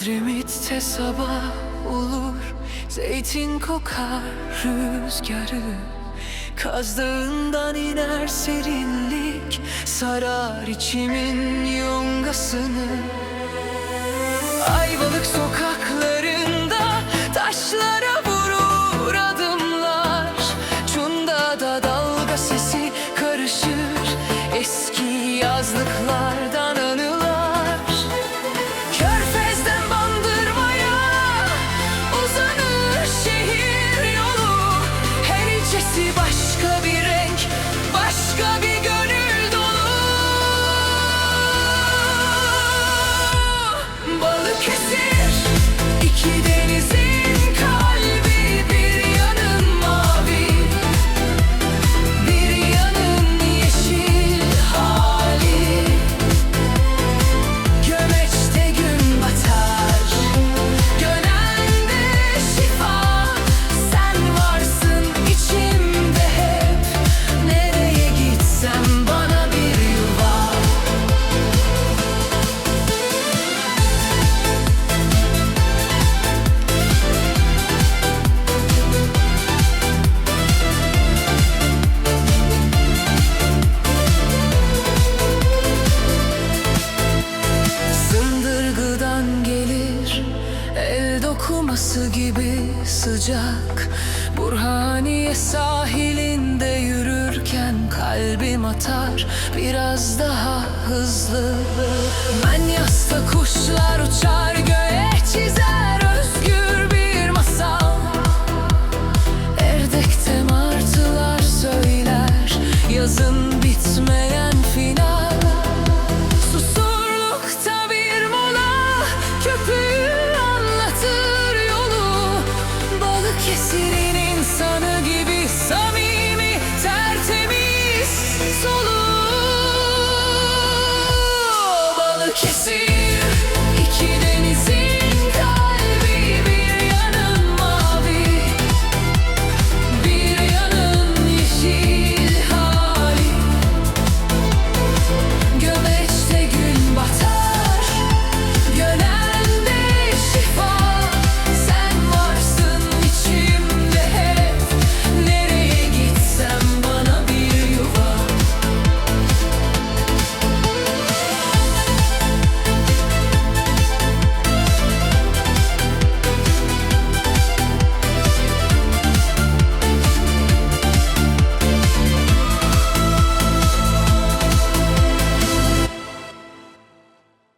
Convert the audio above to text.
Edremit'te sabah olur Zeytin kokar rüzgarı. Kaz Dağı'ndan iner serinlik Sarar içimin yongasını. Ayvalık sokaklarında Taşlara vurur adımlar. Cunda'da dalga sesi karışır Eski yazlıklardan dokuması gibi sıcak Burhaniye sahilinde yürürken Kalbim atar. Biraz daha hızlı. Manyas'ta kuş